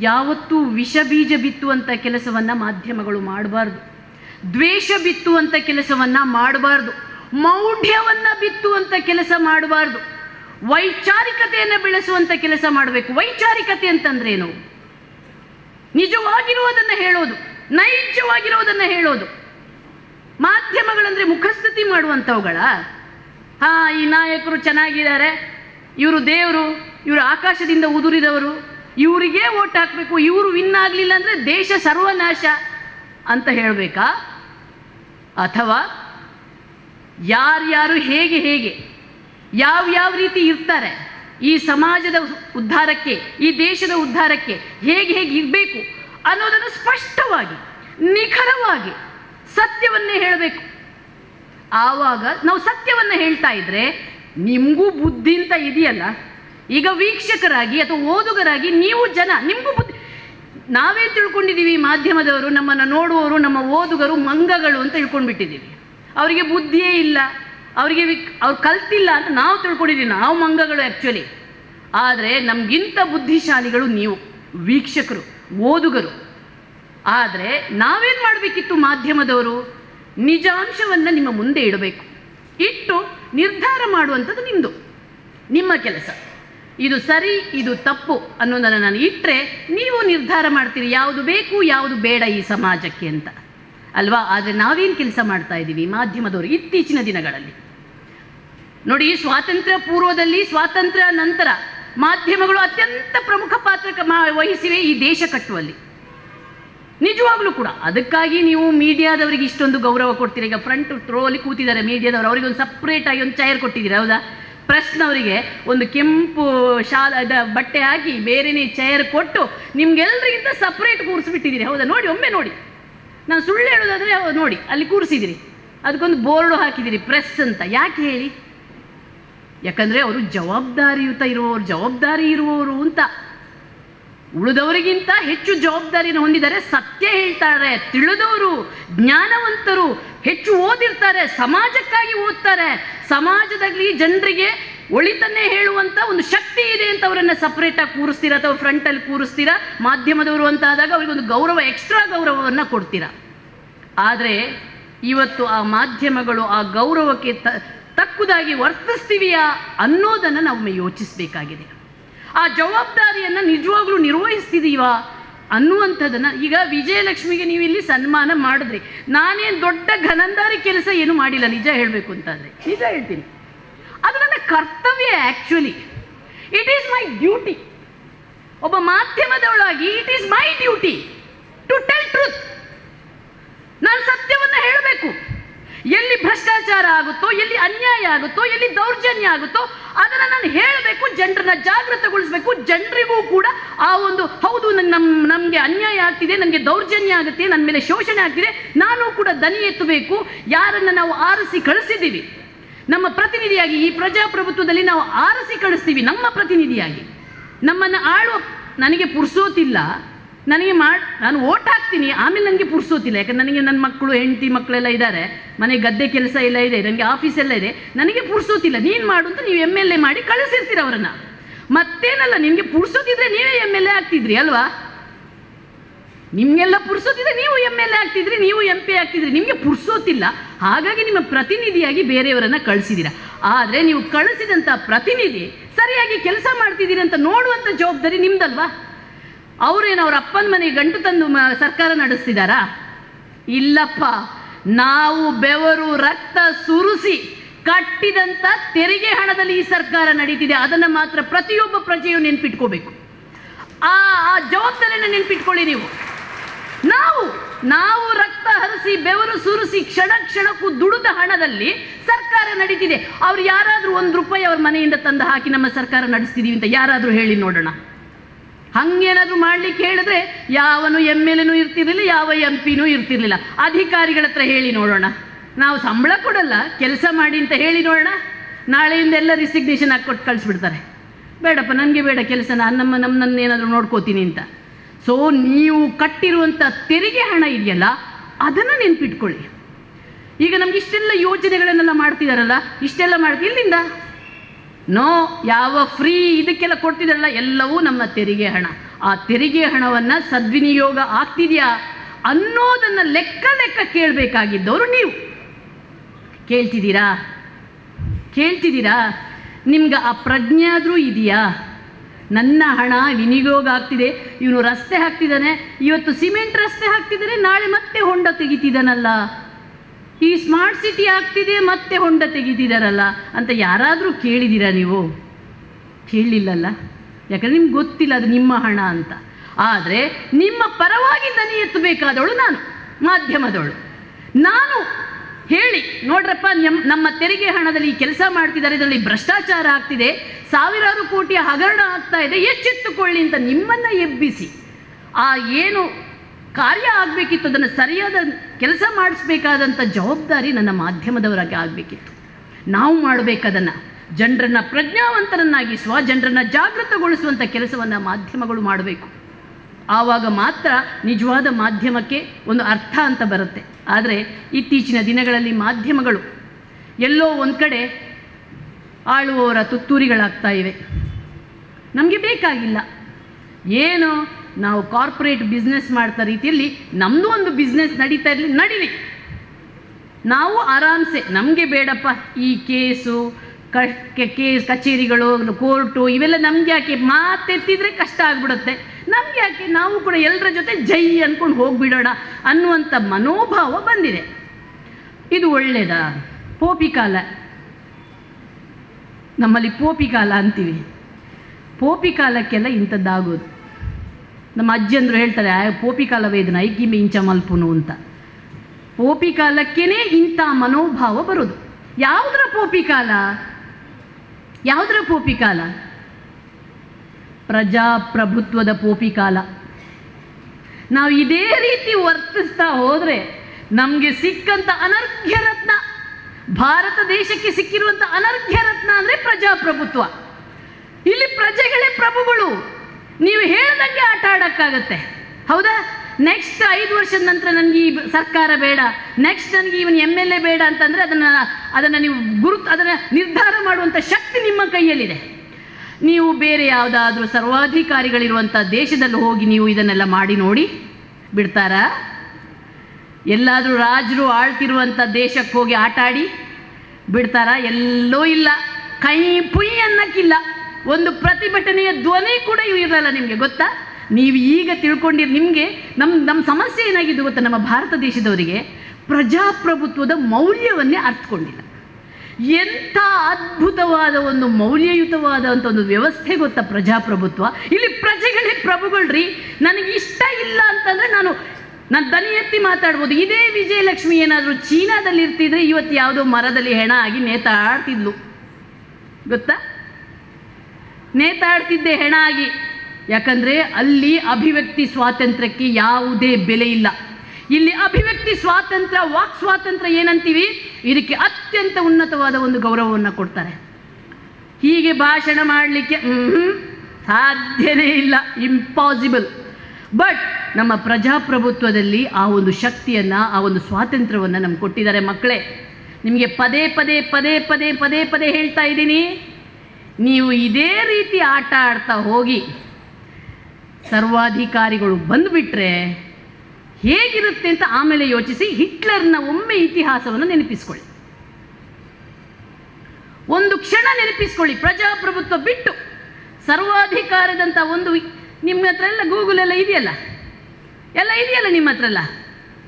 ಯಾವತ್ತೂ ವಿಷ ಬೀಜ ಬಿತ್ತುವಂಥ ಕೆಲಸವನ್ನು ಮಾಧ್ಯಮಗಳು ಮಾಡಬಾರ್ದು. ದ್ವೇಷ ಬಿತ್ತುವಂಥ ಕೆಲಸವನ್ನು ಮಾಡಬಾರ್ದು. ಮೌಢ್ಯವನ್ನು ಬಿತ್ತುವಂಥ ಕೆಲಸ ಮಾಡಬಾರ್ದು. ವೈಚಾರಿಕತೆಯನ್ನು ಬೆಳೆಸುವಂಥ ಕೆಲಸ ಮಾಡಬೇಕು. ವೈಚಾರಿಕತೆ ಅಂತಂದ್ರೇನು ನಿಜವಾಗಿರುವುದನ್ನು ಹೇಳೋದು. ನೈಜವಾಗಿರುವುದನ್ನು ಹೇಳೋದು. ಮಾಧ್ಯಮಗಳಂದ್ರೆ ಮುಖಸ್ಥಿತಿ ಮಾಡುವಂಥವುಗಳ ಹಾ, ಈ ನಾಯಕರು ಚೆನ್ನಾಗಿದ್ದಾರೆ. ಇವರು ದೇವರು, ಇವರು ಆಕಾಶದಿಂದ ಉದುರಿದವರು. ಇವರಿಗೆ ಓಟ್ ಹಾಕಬೇಕು, ಇವರು ವಿನ್ ಆಗಲಿಲ್ಲ ಅಂದರೆ ದೇಶ ಸರ್ವನಾಶ ಅಂತ ಹೇಳಬೇಕಾ? ಅಥವಾ ಯಾರ್ಯಾರು ಹೇಗೆ ಹೇಗೆ, ಯಾವ ಯಾವ ರೀತಿ ಇರ್ತಾರೆ, ಈ ಸಮಾಜದ ಉದ್ಧಾರಕ್ಕೆ, ಈ ದೇಶದ ಉದ್ಧಾರಕ್ಕೆ ಹೇಗೆ ಹೇಗೆ ಇರಬೇಕು ಅನ್ನೋದನ್ನು ಸ್ಪಷ್ಟವಾಗಿ, ನಿಖರವಾಗಿ ಸತ್ಯವನ್ನೇ ಹೇಳಬೇಕು. ಆವಾಗ ನಾವು ಸತ್ಯವನ್ನು ಹೇಳ್ತಾ ಇದ್ರೆ ನಿಮಗೂ ಬುದ್ಧಿ ಅಂತ ಇದೆಯಲ್ಲ? ಈಗ ವೀಕ್ಷಕರಾಗಿ ಅಥವಾ ಓದುಗರಾಗಿ ನೀವು ಜನ, ನಿಮಗೂ ಬುದ್ಧಿ ನಾವೇ ತಿಳ್ಕೊಂಡಿದ್ದೀವಿ ಮಾಧ್ಯಮದವರು, ನಮ್ಮನ್ನು ನೋಡುವವರು, ನಮ್ಮ ಓದುಗರು ಮಂಗಗಳು ಅಂತ ತಿಳ್ಕೊಂಡ್ಬಿಟ್ಟಿದ್ದೀವಿ ಅವರಿಗೆ ಬುದ್ಧಿಯೇ ಇಲ್ಲ. ಅವರಿಗೆ ಅವ್ರು ಕಲ್ತಿಲ್ಲ ಅಂತ ನಾವು ತಿಳ್ಕೊಂಡಿದ್ದೀವಿ ನಾವು ಮಂಗಗಳು ಆ್ಯಕ್ಚುಲಿ ಆದರೆ ನಮಗಿಂತ ಬುದ್ಧಿಶಾಲಿಗಳು ನೀವು, ವೀಕ್ಷಕರು, ಓದುಗರು. ಆದರೆ ನಾವೇನು ಮಾಡಬೇಕಿತ್ತು ಮಾಧ್ಯಮದವರು? ನಿಜಾಂಶವನ್ನು ನಿಮ್ಮ ಮುಂದೆ ಇಡಬೇಕು. ಇಟ್ಟು ನಿರ್ಧಾರ ಮಾಡುವಂಥದ್ದು ನಿಮ್ಮದು ನಿಮ್ಮ ಕೆಲಸ. ಇದು ಸರಿ, ಇದು ತಪ್ಪು ಅನ್ನೋದನ್ನು ನಾನು ಇಟ್ಟರೆ ನೀವು ನಿರ್ಧಾರ ಮಾಡ್ತೀರಿ, ಯಾವುದು ಬೇಕು, ಯಾವುದು ಬೇಡ ಈ ಸಮಾಜಕ್ಕೆ ಅಂತ. ಅಲ್ವಾ? ಆದರೆ ನಾವೇನು ಕೆಲಸ ಮಾಡ್ತಾ ಇದ್ದೀವಿ ಮಾಧ್ಯಮದವರು ಇತ್ತೀಚಿನ ದಿನಗಳಲ್ಲಿ. ನೋಡಿ, ಸ್ವಾತಂತ್ರ್ಯ ಪೂರ್ವದಲ್ಲಿ, ಸ್ವಾತಂತ್ರ್ಯ ನಂತರ ಮಾಧ್ಯಮಗಳು ಅತ್ಯಂತ ಪ್ರಮುಖ ಪಾತ್ರ ವಹಿಸಿವೆ ಈ ದೇಶ ಕಟ್ಟುವಲ್ಲಿ. ನಿಜವಾಗ್ಲೂ ಕೂಡ. ಅದಕ್ಕಾಗಿ ನೀವು ಮೀಡಿಯಾದವರಿಗೆ ಇಷ್ಟೊಂದು ಗೌರವ ಕೊಡ್ತೀರಿ. ಈಗ ಫ್ರಂಟ್ ರೋ ಅಲ್ಲಿ ಕೂತಿದ್ದಾರೆ ಮೀಡಿಯಾದವರು ಅವರಿಗೆ ಒಂದು ಸಪ್ರೇಟ್ ಆಗಿ ಒಂದು ಚೇರ್ ಕೊಟ್ಟಿದ್ದೀರಿ, ಹೌದಾ? ಪ್ರೆಸ್ನವರಿಗೆ ಒಂದು ಕೆಂಪು ಶಾಲ ಅದ ಬಟ್ಟೆ ಹಾಕಿ ಬೇರೆನೇ ಚೇರ್ ಕೊಟ್ಟು ನಿಮ್ಗೆಲ್ರಿಗಿಂತ ಸಪ್ರೇಟ್ ಕೂರಿಸ್ಬಿಟ್ಟಿದ್ದೀರಿ ಹೌದಾ? ನೋಡಿ, ಒಮ್ಮೆ ನೋಡಿ. ನಾನು ಸುಳ್ಳು ಹೇಳೋದಾದ್ರೆ ನೋಡಿ, ಅಲ್ಲಿ ಕೂರಿಸಿದಿರಿ. ಅದಕ್ಕೊಂದು ಬೋರ್ಡು ಹಾಕಿದಿರಿ ಪ್ರೆಸ್ ಅಂತ. ಯಾಕೆ ಹೇಳಿ? ಯಾಕಂದರೆ ಅವರು ಜವಾಬ್ದಾರಿಯುತ ಇರುವವರು ಜವಾಬ್ದಾರಿ ಇರುವವರು ಅಂತ. ಉಳಿದವರಿಗಿಂತ ಹೆಚ್ಚು ಜವಾಬ್ದಾರಿಯನ್ನು ಹೊಂದಿದ್ದಾರೆ ಸತ್ಯ ಹೇಳ್ತಾರೆ, ತಿಳಿದವರು ಜ್ಞಾನವಂತರು ಹೆಚ್ಚು ಓದಿರ್ತಾರೆ, ಸಮಾಜಕ್ಕಾಗಿ ಓದ್ತಾರೆ. ಸಮಾಜದಲ್ಲಿ ಜನರಿಗೆ ಒಳಿತನ್ನೇ ಹೇಳುವಂಥ ಒಂದು ಶಕ್ತಿ ಇದೆ ಅಂತ ಅವರನ್ನು ಸಪ್ರೇಟಾಗಿ ಕೂರಿಸ್ತೀರಾ ಅಥವಾ ಫ್ರಂಟಲ್ಲಿ ಕೂರಿಸ್ತೀರಾ? ಮಾಧ್ಯಮದವರು ಅಂತ ಆದಾಗ ಅವರಿಗೊಂದು ಗೌರವ ಎಕ್ಸ್ಟ್ರಾ ಗೌರವವನ್ನು ಕೊಡ್ತೀರಾ? ಆದರೆ ಇವತ್ತು ಆ ಮಾಧ್ಯಮಗಳು ಆ ಗೌರವಕ್ಕೆ ತಕ್ಕುದಾಗಿ ವರ್ತಿಸ್ತೀವಿಯಾ ಅನ್ನೋದನ್ನು ನಾವು ಯೋಚಿಸಬೇಕಾಗಿದೆ. ಆ ಜವಾಬ್ದಾರಿಯನ್ನು ನಿಜವಾಗ್ಲೂ ನಿರ್ವಹಿಸ್ತಿದ್ದೀವಾ ಅನ್ನುವಂಥದ್ದನ್ನು ಈಗ ವಿಜಯಲಕ್ಷ್ಮಿಗೆ ನೀವು ಇಲ್ಲಿ ಸನ್ಮಾನ ಮಾಡಿದ್ರಿ. ನಾನೇನು ದೊಡ್ಡ ಘನಂದಾರಿ ಕೆಲಸ ಏನು ಮಾಡಿಲ್ಲ, ನಿಜ ಹೇಳಬೇಕು ಅಂತಂದರೆ. ನಿಜ ಹೇಳ್ತೀನಿ. ಅದು ನನ್ನ ಕರ್ತವ್ಯ actually it is my duty ಒಬ್ಬ ಮಾಧ್ಯಮದವಳಾಗಿ it is my duty to tell truth ನಾನು ಸತ್ಯವನ್ನು ಹೇಳಬೇಕು. ಎಲ್ಲಿ ಭ್ರಷ್ಟಾಚಾರ ಆಗುತ್ತೋ, ಎಲ್ಲಿ ಅನ್ಯಾಯ ಆಗುತ್ತೋ, ಎಲ್ಲಿ ದೌರ್ಜನ್ಯ ಆಗುತ್ತೋ, ಅದನ್ನು ನಾನು ಹೇಳಬೇಕು, ಜನರನ್ನ ಜಾಗೃತಗೊಳಿಸಬೇಕು ಜನರಿಗೂ ಕೂಡ ಆ ಒಂದು, ಹೌದು ನಮ್ಮ ನಮ್ ನಮಗೆ ಅನ್ಯಾಯ ಆಗ್ತಿದೆ, ನನಗೆ ದೌರ್ಜನ್ಯ ಆಗುತ್ತೆ ನನ್ನ ಮೇಲೆ ಶೋಷಣೆ ಆಗ್ತಿದೆ, ನಾನು ಕೂಡ ದನಿ ಎತ್ತಬೇಕು, ಯಾರನ್ನು ನಾವು ಆರಿಸಿ ಕಳಿಸಿದ್ದೀವಿ. ನಮ್ಮ ಪ್ರತಿನಿಧಿಯಾಗಿ, ಈ ಪ್ರಜಾಪ್ರಭುತ್ವದಲ್ಲಿ ನಾವು ಆರಿಸಿ ಕಳಿಸ್ತೀವಿ, ನಮ್ಮ ಪ್ರತಿನಿಧಿಯಾಗಿ. ನಮ್ಮನ್ನು ಆಳುವ, ನನಗೆ ಪುರ್ಸೋತಿಲ್ಲ. ನನಗೆ ಮಾಡಿ, ನಾನು ಓಟ್ ಹಾಕ್ತೀನಿ, ಆಮೇಲೆ ನನಗೆ ಪುರ್ಸೋತಿಲ್ಲ. ಯಾಕಂದ್ರೆ ನನಗೆ ನನ್ನ ಮಕ್ಕಳು, ಹೆಂಡತಿ ಮಕ್ಕಳೆಲ್ಲ ಇದ್ದಾರೆ ಮನೆ ಗದ್ದೆ ಕೆಲಸ ಎಲ್ಲ ಇದೆ, ನನಗೆ ಆಫೀಸ್ ಎಲ್ಲ ಇದೆ. ನನಗೆ ಪುರ್ಸೋತಿಲ್ಲ. ನೀನು ಮಾಡು ಅಂತ ನೀವು ಎಂ ಎಲ್ ಎ ಮಾಡಿ ಕಳಿಸಿರ್ತೀರ ಅವರನ್ನು. ಮತ್ತೇನಲ್ಲ, ನಿಮಗೆ ಪುರ್ಸೋತಿದ್ರೆ ನೀವೇ ಎಂ ಎಲ್ ಎ ಆಗ್ತಿದ್ರಿ, ಅಲ್ವಾ? ನಿಮಗೆಲ್ಲ ಪುರ್ಸೋತಿದ್ರೆ ನೀವು ಎಂ ಎಲ್ ಎ ಆಗ್ತಿದ್ರಿ, ನೀವು ಎಂ ಪಿ ಆಗ್ತಿದ್ರಿ. ನಿಮಗೆ ಪುರ್ಸೋತಿಲ್ಲ. ಹಾಗಾಗಿ ನಿಮ್ಮ ಪ್ರತಿನಿಧಿಯಾಗಿ ಬೇರೆಯವರನ್ನು ಕಳಿಸಿದ್ದೀರ ಆದರೆ ನೀವು ಕಳಿಸಿದಂಥ ಪ್ರತಿನಿಧಿ ಸರಿಯಾಗಿ ಕೆಲಸ ಮಾಡ್ತಿದ್ದೀರಿ ಅಂತ ನೋಡುವಂಥ ಜವಾಬ್ದಾರಿ ನಿಮ್ದಲ್ವಾ? ಅವರೇನು ಅವ್ರ ಅಪ್ಪನ ಮನೆ ಗಂಟು ತಂದು ಸರ್ಕಾರ ನಡೆಸ್ತಿದ್ದಾರಾ ಇಲ್ಲಪ್ಪ. ನಾವು ಬೆವರು ರಕ್ತ ಸುರಿಸಿ ಕಟ್ಟಿದಂಥ ತೆರಿಗೆ ಹಣದಲ್ಲಿ ಈ ಸರ್ಕಾರ ನಡೀತಿದೆ. ಅದನ್ನು ಮಾತ್ರ ಪ್ರತಿಯೊಬ್ಬ ಪ್ರಜೆಯು ನೆನ್ಪಿಟ್ಕೋಬೇಕು. ಆ ಆ ಜವಾಬ್ದಾರಿಯನ್ನು ನೆನ್ಪಿಟ್ಕೊಳ್ಳಿ ನೀವು. ನಾವು ನಾವು ರಕ್ತ ಹರಿಸಿ, ಬೆವರು ಸುರಿಸಿ ಕ್ಷಣ ಕ್ಷಣಕ್ಕೂ ದುಡಿದ ಹಣದಲ್ಲಿ ಸರ್ಕಾರ ನಡೀತಿದೆ. ಅವ್ರು ಯಾರಾದರೂ ಒಂದು ರೂಪಾಯಿ ಅವ್ರ ಮನೆಯಿಂದ ತಂದು ಹಾಕಿ ನಮ್ಮ ಸರ್ಕಾರ ನಡೆಸ್ತಿದೀವಿ ಅಂತ ಯಾರಾದರೂ ಹೇಳಿ ನೋಡೋಣ. ಹಂಗೇನಾದರೂ ಮಾಡ್ಲಿಕ್ಕೆ ಹೇಳಿದ್ರೆ ಯಾವನು ಎಂ ಎಲ್ ಎನೂ ಇರ್ತಿರ್ಲಿಲ್ಲ, ಯಾವ ಎಂ ಪಿನೂ ಇರ್ತಿರ್ಲಿಲ್ಲ. ಅಧಿಕಾರಿಗಳ ಹತ್ರ ಹೇಳಿ ನೋಡೋಣ. ನಾವು ಸಂಬಳ ಕೊಡಲ್ಲ, ಕೆಲಸ ಮಾಡಿ ಅಂತ ಹೇಳಿ ನೋಡೋಣ. ನಾಳೆಯಿಂದ ಎಲ್ಲ ರಿಸಿಗ್ನೇಷನ್ ಹಾಕಿ ಕೊಟ್ಟು ಕಳಿಸ್ಬಿಡ್ತಾರೆ. ಬೇಡಪ್ಪ, ನನಗೆ ಬೇಡ ಕೆಲಸ, ನಾನು ನಮ್ಮ ನಮ್ಮನ್ನ ಏನಾದರೂ ನೋಡ್ಕೋತೀನಿ ಅಂತ. ಸೊ ನೀವು ಕಟ್ಟಿರುವಂಥ ತೆರಿಗೆ ಹಣ ಇದೆಯಲ್ಲ, ಅದನ್ನು ನೆನ್ಪಿಟ್ಕೊಳ್ಳಿ. ಈಗ ನಮ್ಗೆ ಇಷ್ಟೆಲ್ಲ ಯೋಜನೆಗಳನ್ನೆಲ್ಲ ಮಾಡ್ತಿದ್ದಾರಲ್ಲ ಇಷ್ಟೆಲ್ಲ ಮಾಡ್ತಿ ಇಲ್ಲಿಂದ ನೋ, ಯಾವ ಫ್ರೀ ಇದಕ್ಕೆಲ್ಲ ಕೊಡ್ತಿದ್ದಲ್ಲ ಎಲ್ಲವೂ ನಮ್ಮ ತೆರಿಗೆ ಹಣ. ಆ ತೆರಿಗೆ ಹಣವನ್ನು ಸದ್ವಿನಿಯೋಗ ಆಗ್ತಿದೆಯಾ ಅನ್ನೋದನ್ನು ಲೆಕ್ಕ ಲೆಕ್ಕ ಕೇಳಬೇಕಾಗಿದ್ದವರು ನೀವು. ಕೇಳ್ತಿದ್ದೀರಾ? ಕೇಳ್ತಿದ್ದೀರಾ? ನಿಮ್ಗೆ ಆ ಪ್ರಜ್ಞೆ ಆದರೂ ಇದೆಯಾ? ನನ್ನ ಹಣ ವಿನಿಯೋಗ ಆಗ್ತಿದೆ, ಇವನು ರಸ್ತೆ ಹಾಕ್ತಿದ್ದಾನೆ, ಇವತ್ತು ಸಿಮೆಂಟ್ ರಸ್ತೆ ಹಾಕ್ತಿದ್ದಾನೆ, ನಾಳೆ ಮತ್ತೆ ಹೊಂಡ ತೆಗಿತಿದ್ದಾನಲ್ಲ. ಈ ಸ್ಮಾರ್ಟ್ ಸಿಟಿ ಆಗ್ತಿದೆ, ಮತ್ತೆ ಹೊಂಡ ತೆಗಿತಿದಾರಲ್ಲ ಅಂತ ಯಾರಾದರೂ ಕೇಳಿದ್ದೀರಾ ನೀವು? ಕೇಳಲಿಲ್ಲಲ್ಲ ಯಾಕಂದ್ರೆ ನಿಮ್ಗೆ ಗೊತ್ತಿಲ್ಲ, ಅದು ನಿಮ್ಮ ಹಣ ಅಂತ. ಆದರೆ ನಿಮ್ಮ ಪರವಾಗಿ ದನಿ ಎತ್ತಬೇಕಾದವಳು ನಾನು, ಮಾಧ್ಯಮದವಳು. ನಾನು ಹೇಳಿ, ನೋಡ್ರಪ್ಪ ನಮ್ಮ ನಮ್ಮ ತೆರಿಗೆ ಹಣದಲ್ಲಿ ಕೆಲಸ ಮಾಡ್ತಿದ್ದಾರೆ ಇದರಲ್ಲಿ ಭ್ರಷ್ಟಾಚಾರ ಆಗ್ತಿದೆ, ಸಾವಿರಾರು ಕೋಟಿ ಹಗರಣ ಆಗ್ತಾ ಇದೆ, ಎಚ್ಚೆತ್ತುಕೊಳ್ಳಿ ಅಂತ ನಿಮ್ಮನ್ನು ಎಬ್ಬಿಸಿ. ಆ ಏನು ಕಾರ್ಯ ಆಗಬೇಕಿತ್ತು, ಅದನ್ನು ಸರಿಯಾದ ಕೆಲಸ ಮಾಡಿಸ್ಬೇಕಾದಂಥ ಜವಾಬ್ದಾರಿ ನನ್ನ ಮಾಧ್ಯಮದವರಾಗಿ ಆಗಬೇಕಿತ್ತು. ನಾವು ಮಾಡಬೇಕದನ್ನು ಜನರನ್ನು ಪ್ರಜ್ಞಾವಂತರನ್ನಾಗಿಸುವ ಜನರನ್ನು ಜಾಗೃತಗೊಳಿಸುವಂಥ ಕೆಲಸವನ್ನು ಮಾಧ್ಯಮಗಳು ಮಾಡಬೇಕು. ಆವಾಗ ಮಾತ್ರ ನಿಜವಾದ ಮಾಧ್ಯಮಕ್ಕೆ ಒಂದು ಅರ್ಥ ಅಂತ ಬರುತ್ತೆ. ಆದರೆ ಇತ್ತೀಚಿನ ದಿನಗಳಲ್ಲಿ ಮಾಧ್ಯಮಗಳು ಎಲ್ಲೋ ಒಂದು ಕಡೆ ಆಳುವವರ ತುತ್ತೂರಿಗಳಾಗ್ತಾ ಇವೆ. ನಮಗೆ ಬೇಕಾಗಿಲ್ಲ. ಏನು ನಾವು ಕಾರ್ಪೊರೇಟ್ ಬಿಸ್ನೆಸ್ ಮಾಡ್ತಾ ರೀತಿಯಲ್ಲಿ ನಮ್ಮದು ಒಂದು ಬಿಸ್ನೆಸ್ ನಡೀತಾ ಇರಲಿ, ನಡೀಲಿ. ನಾವು ಆರಾಮ್ಸೆ, ನಮಗೆ ಬೇಡಪ್ಪ. ಈ ಕೇಸು ಕೇಸ್ ಕಚೇರಿಗಳು ಕೋರ್ಟು ಇವೆಲ್ಲ ನಮ್ಗೆ ಯಾಕೆ? ಮಾತೆತ್ತಿದ್ರೆ ಕಷ್ಟ ಆಗ್ಬಿಡುತ್ತೆ. ನಮ್ಗೆ ಯಾಕೆ? ನಾವು ಕೂಡ ಎಲ್ಲರ ಜೊತೆ ಜೈ ಅಂದ್ಕೊಂಡು ಹೋಗ್ಬಿಡೋಣ ಅನ್ನುವಂಥ ಮನೋಭಾವ ಬಂದಿದೆ. ಇದು ಒಳ್ಳೆಯದಾ ಪೋಪಿಕಾಲ ನಮ್ಮಲ್ಲಿ ಪೋಪಿಕಾಲ ಅಂತೀವಿ. ಪೋಪಿ ಕಾಲಕ್ಕೆಲ್ಲ ಇಂಥದ್ದಾಗೋದು. ನಮ್ಮ ಅಜ್ಜಿಯಂದ್ರು ಹೇಳ್ತಾರೆ, ಆ, ಪೋಪಿ ಕಾಲ ವೇದನ ಐಕಿಮೆ ಇಂಚ ಮಲ್ಪುನು ಅಂತ. ಪೋಪಿ ಕಾಲಕ್ಕೇನೆ ಇಂಥ ಮನೋಭಾವ ಬರೋದು. ಯಾವುದರ ಪೋಪಿ ಕಾಲ? ಯಾವುದರ ಪೋಪಿ ಕಾಲ? ಪ್ರಜಾಪ್ರಭುತ್ವದ ಪೋಪಿ ಕಾಲ. ನಾವು ಇದೇ ರೀತಿ ವರ್ತಿಸ್ತಾ ಹೋದರೆ ನಮಗೆ ಸಿಕ್ಕಂಥ ಅನರ್ಘ್ಯ ರತ್ನ, ಭಾರತ ದೇಶಕ್ಕೆ ಸಿಕ್ಕಿರುವಂಥ ಅನರ್ಘ್ಯ ರತ್ನ ಅಂದರೆ ಪ್ರಜಾಪ್ರಭುತ್ವ. ಇಲ್ಲಿ ಪ್ರಜೆಗಳೇ ಪ್ರಭುಗಳು. ನೀವು ಹೇಳ್ದಂಗೆ ಆಟ ಆಡೋಕ್ಕಾಗತ್ತೆ. ಹೌದಾ? ನೆಕ್ಸ್ಟ್ ಐದು ವರ್ಷದ ನಂತರ ನನಗೆ ಈ ಸರ್ಕಾರ ಬೇಡ. ನೆಕ್ಸ್ಟ್ ನನಗೆ ಇವನು ಎಂ ಎಲ್ ಎ ಬೇಡ ಅಂತಂದರೆ ಅದನ್ನು ಅದನ್ನು ನೀವು ಗುರುತು ಅದನ್ನು ನಿರ್ಧಾರ ಮಾಡುವಂಥ ಶಕ್ತಿ ನಿಮ್ಮ ಕೈಯಲ್ಲಿದೆ. ನೀವು ಬೇರೆ ಯಾವುದಾದ್ರೂ ಸರ್ವಾಧಿಕಾರಿಗಳಿರುವಂಥ ದೇಶದಲ್ಲಿ ಹೋಗಿ ನೀವು ಇದನ್ನೆಲ್ಲ ಮಾಡಿ ನೋಡಿ. ಬಿಡ್ತಾರಾ? ಎಲ್ಲಾದರೂ ರಾಜರು ಆಳ್ತಿರುವಂಥ ದೇಶಕ್ಕೆ ಹೋಗಿ ಆಟಾಡಿ. ಬಿಡ್ತಾರಾ? ಎಲ್ಲೋ ಇಲ್ಲ. ಕೈ ಪುಯ್ ಅನ್ನಕ್ಕಿಲ್ಲ ಒಂದು ಪ್ರತಿಭಟನೆಯ ಧ್ವನಿ ಕೂಡ ಇರಲ್ಲ ನಿಮಗೆ, ಗೊತ್ತಾ? ನೀವು ಈಗ ತಿಳ್ಕೊಂಡಿರ ನಿಮಗೆ ನಮ್ಮ ನಮ್ಮ ಸಮಸ್ಯೆ ಏನಾಗಿದೆ ಗೊತ್ತಾ? ನಮ್ಮ ಭಾರತ ದೇಶದವರಿಗೆ ಪ್ರಜಾಪ್ರಭುತ್ವದ ಮೌಲ್ಯವನ್ನೇ ಅರ್ಥಕೊಂಡಿಲ್ಲ ಎಂಥ ಅದ್ಭುತವಾದ ಒಂದು ಮೌಲ್ಯಯುತವಾದಂಥ ಒಂದು ವ್ಯವಸ್ಥೆ ಗೊತ್ತಾ ಪ್ರಜಾಪ್ರಭುತ್ವ? ಇಲ್ಲಿ ಪ್ರಜೆಗಳೇ ಪ್ರಭುಗಳ್ರಿ, ನನಗೆ ಇಷ್ಟ ಇಲ್ಲ ಅಂತಂದರೆ ನಾನು ನಾನು ದನಿ ಎತ್ತಿ ಮಾತಾಡ್ಬೋದು. ಇದೇ ವಿಜಯಲಕ್ಷ್ಮಿ ಏನಾದರೂ ಚೀನಾದಲ್ಲಿ ಇರ್ತಿದ್ರೆ ಇವತ್ತು ಯಾವುದೋ ಮರದಲ್ಲಿ ಹೆಣ ಆಗಿ ನೇತಾಡ್ತಿದ್ಲು. ಗೊತ್ತಾ? ನೇತಾಡ್ತಿದ್ದೆ ಹೆಣಾಗಿ ಯಾಕಂದರೆ ಅಲ್ಲಿ ಅಭಿವ್ಯಕ್ತಿ ಸ್ವಾತಂತ್ರ್ಯಕ್ಕೆ ಯಾವುದೇ ಬೆಲೆ ಇಲ್ಲ. ಇಲ್ಲಿ ಅಭಿವ್ಯಕ್ತಿ ಸ್ವಾತಂತ್ರ್ಯ, ವಾಕ್ ಸ್ವಾತಂತ್ರ್ಯ ಏನಂತೀವಿ? ಇದಕ್ಕೆ ಅತ್ಯಂತ ಉನ್ನತವಾದ ಒಂದು ಗೌರವವನ್ನು ಕೊಡ್ತಾರೆ. ಹೀಗೆ ಭಾಷಣ ಮಾಡಲಿಕ್ಕೆ ಸಾಧ್ಯನೇ ಇಲ್ಲ ಇಂಪಾಸಿಬಲ್ ಬಟ್ ನಮ್ಮ ಪ್ರಜಾಪ್ರಭುತ್ವದಲ್ಲಿ ಆ ಒಂದು ಶಕ್ತಿಯನ್ನು, ಆ ಒಂದು ಸ್ವಾತಂತ್ರ್ಯವನ್ನು ನಮ್ಗೆ ಕೊಟ್ಟಿದ್ದಾರೆ ಮಕ್ಕಳೇ. ನಿಮಗೆ ಪದೇ ಪದೇ ಪದೇ ಪದೇ ಪದೇ ಪದೇ ಹೇಳ್ತಾ ಇದ್ದೀನಿ. ನೀವು ಇದೇ ರೀತಿ ಆಟ ಆಡ್ತಾ ಹೋಗಿ ಸರ್ವಾಧಿಕಾರಿಗಳು ಬಂದುಬಿಟ್ರೆ ಹೇಗಿರುತ್ತೆ ಅಂತ ಆಮೇಲೆ ಯೋಚಿಸಿ ಹಿಟ್ಲರ್ನ ಒಮ್ಮೆ ಇತಿಹಾಸವನ್ನು ನೆನಪಿಸ್ಕೊಳ್ಳಿ. ಒಂದು ಕ್ಷಣ ನೆನಪಿಸ್ಕೊಳ್ಳಿ, ಪ್ರಜಾಪ್ರಭುತ್ವ ಬಿಟ್ಟು ಸರ್ವಾಧಿಕಾರದಂಥ ಒಂದು ನಿಮ್ಮ ಹತ್ರ ಎಲ್ಲ ಗೂಗಲ್ ಎಲ್ಲ ಇದೆಯಲ್ಲ? ಎಲ್ಲ ಇದೆಯಲ್ಲ ನಿಮ್ಮ ಹತ್ರ ಎಲ್ಲ?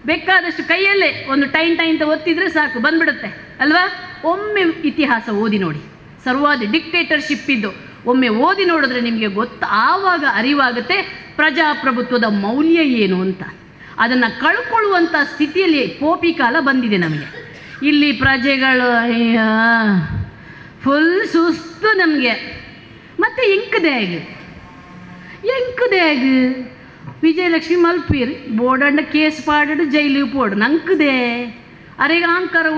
ಬೇಕಾದಷ್ಟು ಕೈಯಲ್ಲೇ ಒಂದು ಟೈಮ್ ಟೈಮ್ ಅಂತ ಒತ್ತಿದ್ರೆ ಸಾಕು, ಬಂದ್ಬಿಡುತ್ತೆ, ಅಲ್ವಾ? ಒಮ್ಮೆ ಇತಿಹಾಸ ಓದಿ ನೋಡಿ. ಸರ್ವಾಧಿ ಡಿಕ್ಟೇಟರ್ಶಿಪ್ ಇದ್ದು ಒಮ್ಮೆ ಓದಿ ನೋಡಿದ್ರೆ ನಿಮಗೆ ಗೊತ್ತು, ಆವಾಗ ಅರಿವಾಗುತ್ತೆ ಪ್ರಜಾಪ್ರಭುತ್ವದ ಮೌಲ್ಯ ಏನು ಅಂತ. ಅದನ್ನು ಕಳ್ಕೊಳ್ಳುವಂಥ ಸ್ಥಿತಿಯಲ್ಲಿ ಪೋಪಿ ಕಾಲ ಬಂದಿದೆ ನಮಗೆ. ಇಲ್ಲಿ ಪ್ರಜೆಗಳು ಫುಲ್ ಸುಸ್ತು ನಮಗೆ. ಮತ್ತೆ ಎಂಕದೇಗ್ ಎಂಕದೇಗ್ ವಿಜಯಲಕ್ಷ್ಮಿ ಮಲ್ಪೀರ್ ಬೋರ್ಡಂಡ ಕೇಸ್ ಪಾಡಡು ಜೈಲಿಗೆ ಪೋಡು, ನಂಕದೆ. ಅರೆಗೆ ಆಂಕರ